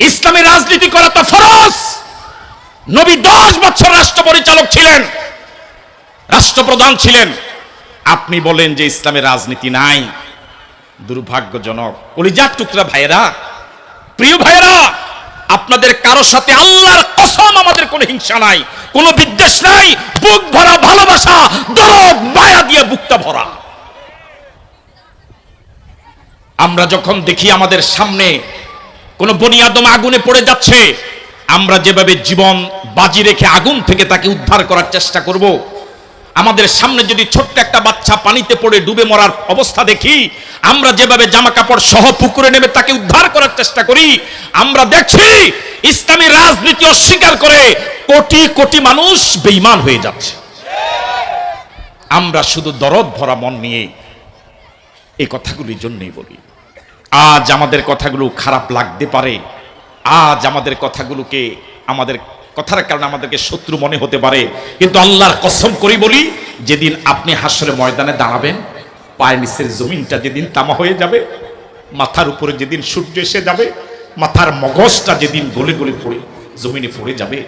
ইসলামী রাজনীতি করা তো ফরজ। নবী দশ বছর রাষ্ট্র পরিচালক ছিলেন, রাষ্ট্রপ্রধান ছিলেন। আপনি বলেন যে ইসলামের রাজনীতি নাই। দুর্ভাগ্যজনক। কলিজার টুকরা ভাইয়েরা, প্রিয় ভাইয়েরা, আপনাদের কারও সাথে আল্লাহর কসম আমাদের কোনো হিংসা নাই, কোনো বিদ্বেষ নাই। বুক ভরা ভালোবাসা, দরদ, মায়া দিয়ে বুকটা ভরা। আমরা যখন দেখি আমাদের সামনে কোন বনিয়াদম আগুনে পড়ে যাচ্ছে। আমরা যেভাবে জীবন বাজি রেখে আগুন থেকে তাকে উদ্ধার করার চেষ্টা করব, আমাদের সামনে যদি ছোট্ট একটা বাচ্চা পানিতে পড়ে ডুবে মরার অবস্থা দেখি, আমরা যেভাবে জামা কাপড় সহ পুকুরে নেমে তাকে উদ্ধার করার চেষ্টা করি, আমরা দেখছি ইসলামী রাজনীতি অস্বীকার করে কোটি কোটি মানুষ বেইমান হয়ে যাচ্ছে। আমরা শুধু দরদ ভরা মন নিয়ে এই কথাগুলির জন্যই বলি। আজ আমাদের কথাগুলো খারাপ লাগতে পারে। আজ আমাদের কথাগুলোকে, আমাদের কথার কারণে আমাদেরকে শত্রু মনে হতে পারে। কিন্তু আল্লাহর কসম করি বলি, যেদিন আপনি হাসরে ময়দানে দাঁড়াবেন, পায়ের নিচের জমিনটা যেদিন তামা হয়ে যাবে, মাথার উপরে যেদিন সূর্য এসে যাবে, মাথার মগজটা যেদিন গলে গলে পড়ে, জমিনে পড়ে যাবে,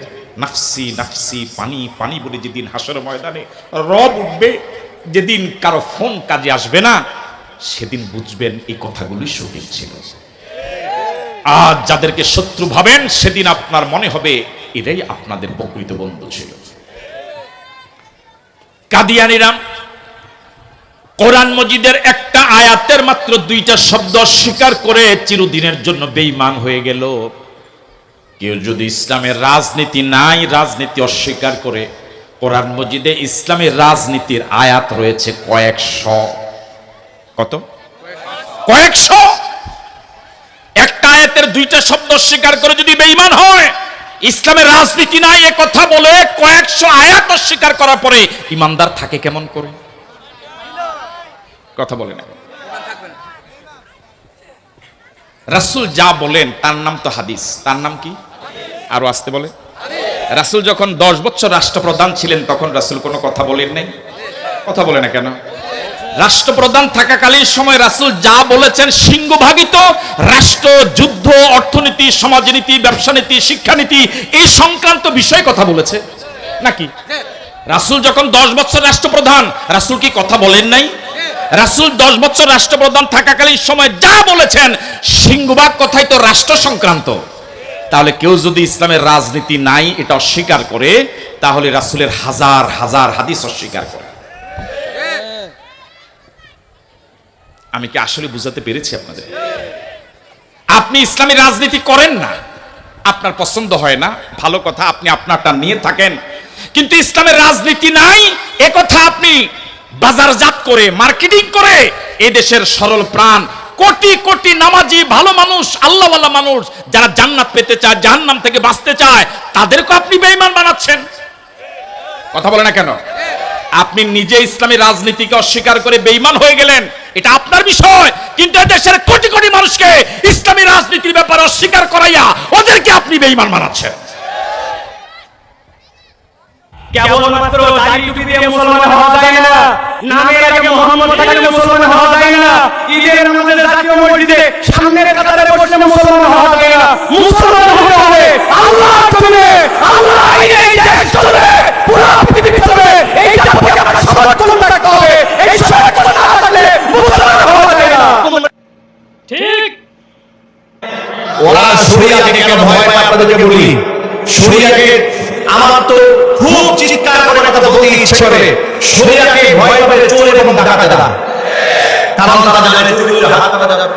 নাফসি নাফসি, পানি পানি বলে যেদিন হাসর ময়দানে রব উঠবে, যেদিন কারও ফোন কাজে আসবে না সেদিন বুঝবেন এই কথাগুলি সঠিক ছিল। আজ যাদেরকে শত্রু ভাবেন, সেদিন আপনার মনে হবে এটাই আপনাদের প্রকৃত বন্ধু ছিল। কাদিয়ানিরাম কোরআন মজিদের একটা আয়াতের মাত্র দুইটা শব্দ স্বীকার করে চিরদিনের জন্য বেঈমান হয়ে গেল। কেউ যদি ইসলামের রাজনীতি নাই, রাজনীতি অস্বীকার করে, কোরআন মজিদে ইসলামের রাজনীতির আয়াত রয়েছে কয়েকশো। কত? কয়েকশো? একটা আয়াতের দুইটা শব্দ স্বীকার করে যদি বেঈমান হয়, ইসলামের রাজনীতি নাই, এ কথা বলে কয়েকশো আয়াত অস্বীকার করার পরে ইমানদার থাকে কেমন করে? কথা বলে না রাসূল যা বলেন, তার নাম তো হাদিস। তার নাম কি? আরও আসতে বলে। রাসূল যখন দশ বছর রাষ্ট্রপ্রধান ছিলেন, তখন রাসূল কোনো কথা বলেন নাই? কথা বলে না কেন? রাষ্ট্রপ্রধান থাকাকালীন সময় রাসূল যা বলেছেন সিংহভাগিত রাষ্ট্র, যুদ্ধ, অর্থনীতি, সমাজনীতি ব্যবসা নীতি শিক্ষানীতি, এই সংক্রান্ত বিষয়ে কথা বলেছে। নাকি? রাসূল যখন দশ বছর রাষ্ট্রপ্রধান, রাসূল কি কথা বলেন নাই? রাসূল দশ বছর রাষ্ট্রপ্রধান থাকাকালীন সময় যা বলেছেন, সিংহভাগ কথাই তো রাষ্ট্র সংক্রান্ত। তাহলে কেউ যদি ইসলামের রাজনীতি নাই, এটা অস্বীকার করে, তাহলে রাসূলের হাজার হাজার হাদিস অস্বীকার করে। আমি কি আসলে বুঝাতে পেরেছি আপনাদের? আপনি ইসলামী রাজনীতি করেন না। আপনার পছন্দ হয় না। ভালো কথা, আপনি আপনারটা নিয়ে থাকেন। কিন্তু ইসলামের রাজনীতি নাই, এ কথা আপনি বাজারজাত করে, মার্কেটিং করে, এ দেশের সরল প্রাণ। কোটি কোটি নামাজি, ভালো মানুষ, আল্লাহওয়ালা মানুষ, যারা জান্নাত পেতে চায়, জাহান্নাম থেকে বাঁচতে চায় তাদেরকে আপনি বেঈমান বানাচ্ছেন। কথা বলে না কেন? আপনি নিজে ইসলামী রাজনীতিকে অস্বীকার করে বেইমান হয়ে গেলেন। এটা আপনার বিষয়। কিন্তু দেশের কোটি কোটি মানুষকে ইসলামী রাজনীতির ব্যাপারে অস্বীকার করাইয়া ওদেরকে আপনি বেইমান মানাচ্ছেন কেবলমাত্র দাড়ি টুপি দিয়ে মুসলমান হওয়া যায় না, নামের আগে মোহাম্মদ থাকলে মুসলমান হওয়া যায় না ঈদের নামাজে জাতীয় মসজিদে সামনের কাতারে বসে মুসলমান হওয়া যায় না মুসলমান হতে হবে আল্লাহ চলবে আল্লাহ আইনে এই দেশ চলবে পুরো পৃথিবী চলবে এই জাতিকে আমরা সমর্থন রাখতে হবে এই সমর্থন না থাকলে মুসলমান হওয়া যায় না ঠিক ওরা শরিয়াকে কেন ভয় পায় আপনাদেরকে বলি? শরিয়াকে আমার তো খুব চিৎকার করে কথা বলতে ইচ্ছে করে। শরিয়াকে ভয় পাবে চোর এবং ডাকাতেরা কারণ তারা জানে চুরি করলে হাত কাটা যাবে।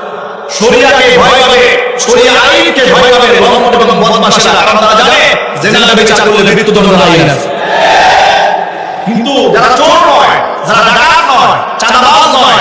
শরিয়াকে ভয় পাবে শরিয়া আইনকে ভয় পাবে লম্পট এবং বদমাশেরা কারণ তারা জানে জেনারেল বিচার করলে মৃত্যুদণ্ড আইন আছে। কিন্তু যারা চোর নয় যারা ডাকাত নয় চাঁদাবাজ নয়